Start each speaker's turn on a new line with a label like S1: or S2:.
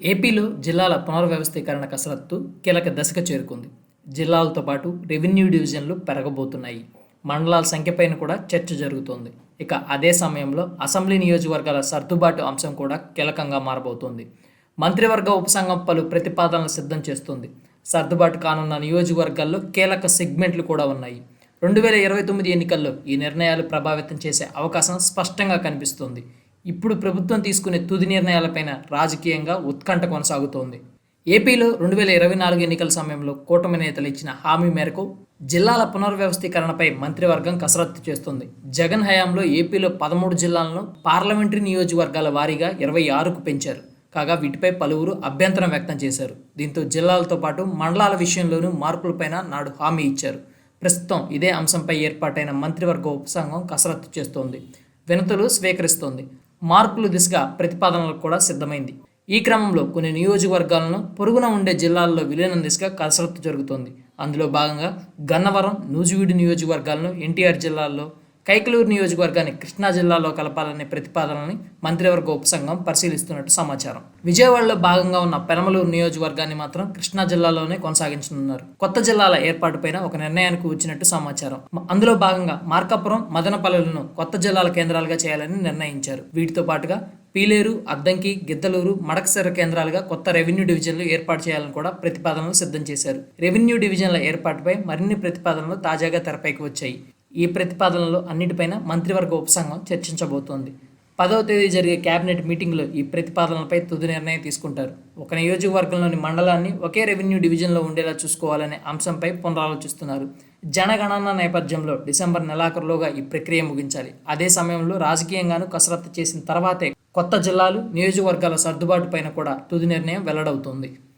S1: ఏపీలో జిల్లాల పునర్వ్యవస్థీకరణ కసరత్తు కీలక దశకు చేరుకుంది. జిల్లాలతో పాటు రెవెన్యూ డివిజన్లు పెరగబోతున్నాయి. మండలాల సంఖ్యపైన కూడా చర్చ జరుగుతోంది. ఇక అదే సమయంలో అసెంబ్లీ నియోజకవర్గాల సర్దుబాటు అంశం కూడా కీలకంగా మారబోతోంది. మంత్రివర్గ ఉపసంఘం పలు ప్రతిపాదనలు సిద్ధం చేస్తుంది. సర్దుబాటు కానున్న నియోజకవర్గాల్లో కీలక సెగ్మెంట్లు కూడా ఉన్నాయి. రెండు వేల ఇరవై తొమ్మిది ఎన్నికల్లో ఈ నిర్ణయాలు ప్రభావితం చేసే అవకాశం స్పష్టంగా కనిపిస్తోంది. ఇప్పుడు ప్రభుత్వం తీసుకునే తుది నిర్ణయాలపైన రాజకీయంగా ఉత్కంఠ కొనసాగుతోంది. ఏపీలో రెండు వేల ఇరవై నాలుగు ఎన్నికల సమయంలో కూటమి నేతలు ఇచ్చిన హామీ మేరకు జిల్లాల పునర్వ్యవస్థీకరణపై మంత్రివర్గం కసరత్తు చేస్తుంది. జగన్ హయాంలో ఏపీలో పదమూడు జిల్లాలను పార్లమెంటరీ నియోజకవర్గాల వారీగా ఇరవై ఆరుకు పెంచారు. కాగా వీటిపై పలువురు అభ్యంతరం వ్యక్తం చేశారు. దీంతో జిల్లాలతో పాటు మండలాల విషయంలోనూ మార్పులపైన నాడు హామీ ఇచ్చారు. ప్రస్తుతం ఇదే అంశంపై ఏర్పాటైన మంత్రివర్గ ఉపసంఘం కసరత్తు చేస్తోంది. వినతులు స్వీకరిస్తోంది. మార్పుల దిశగా ప్రతిపాదనలకు కూడా సిద్ధమైంది. ఈ క్రమంలో కొన్ని నియోజకవర్గాలను పొరుగున ఉండే జిల్లాల్లో విలీనం దిశగా కసరత్తు జరుగుతోంది. అందులో భాగంగా గన్నవరం నూజివీడు నియోజకవర్గాలను ఎన్టీఆర్ జిల్లాల్లో కైకలూరు నియోజకవర్గాన్ని కృష్ణా జిల్లాలో కలపాలనే ప్రతిపాదనని మంత్రివర్గ ఉపసంఘం పరిశీలిస్తున్నట్టు సమాచారం. విజయవాడలో భాగంగా ఉన్న పెనమలూరు నియోజకవర్గాన్ని మాత్రం కృష్ణా జిల్లాలోనే కొనసాగించనున్నారు. కొత్త జిల్లాల ఏర్పాటుపైన ఒక నిర్ణయానికి వచ్చినట్టు సమాచారం. అందులో భాగంగా మార్కాపురం మదనపల్లెలను కొత్త జిల్లాల కేంద్రాలుగా చేయాలని నిర్ణయించారు. వీటితో పాటుగా పీలేరు అద్దంకి గిద్దలూరు మడకసిర కేంద్రాలుగా కొత్త రెవెన్యూ డివిజన్లు ఏర్పాటు చేయాలని కూడా ప్రతిపాదనలు సిద్ధం చేశారు. రెవెన్యూ డివిజన్ల ఏర్పాటుపై మరిన్ని ప్రతిపాదనలు తాజాగా తెరపైకి వచ్చాయి. ఈ ప్రతిపాదనలు అన్నిటిపైన మంత్రివర్గ ఉపసంఘం చర్చించబోతోంది. పదవ తేదీ జరిగే కేబినెట్ మీటింగ్లో ఈ ప్రతిపాదనలపై తుది నిర్ణయం తీసుకుంటారు. ఒక నియోజకవర్గంలోని మండలాన్ని ఒకే రెవెన్యూ డివిజన్లో ఉండేలా చూసుకోవాలనే అంశంపై పునరాలోచిస్తున్నారు. జనగణన నేపథ్యంలో డిసెంబర్ నెలాఖరులోగా ఈ ప్రక్రియ ముగించాలి. అదే సమయంలో రాజకీయంగాను కసరత్తు చేసిన తర్వాతే కొత్త జిల్లాలు నియోజకవర్గాల సర్దుబాటు పైన కూడా తుది నిర్ణయం వెల్లడవుతుంది.